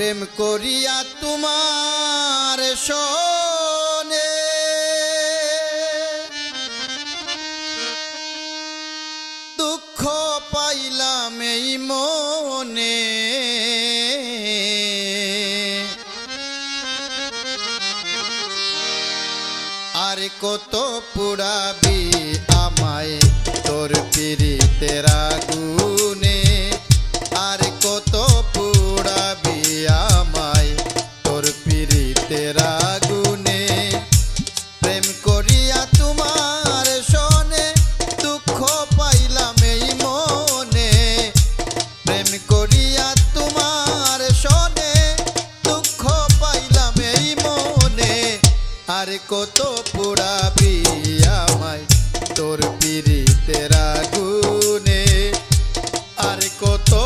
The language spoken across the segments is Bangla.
প্রেম করিয়া তোমার শোনে। দুঃখ পাইলাম এই মনে। আর কত পুরাবি আমায় তোর পিড়িতে রাগু। কত পোড়া পিয়ামায় তোর পিড়িতে রাগুনে। আর কত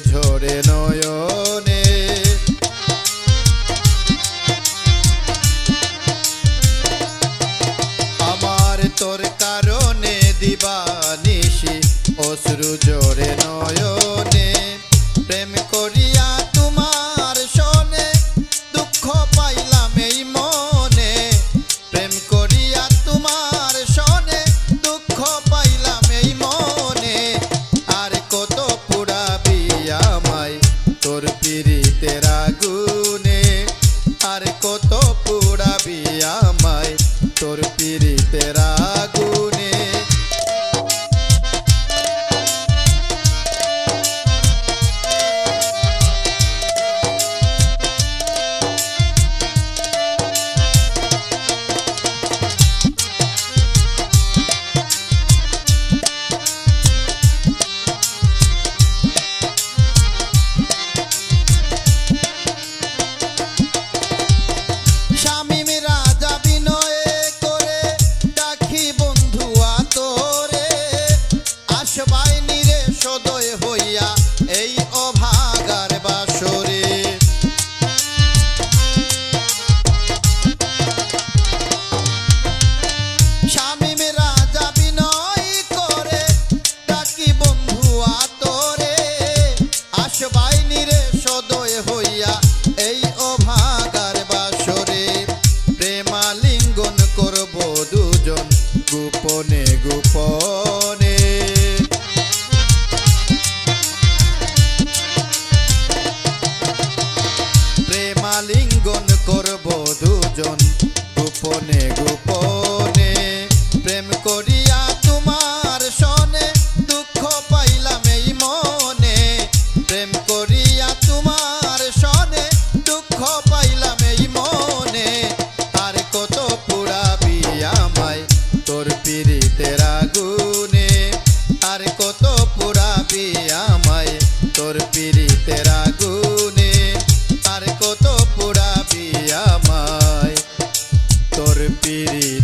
good hood. হাতের আগুনে আর কত পুড়াবি আমায় তোর পিড়িতেরা piriri.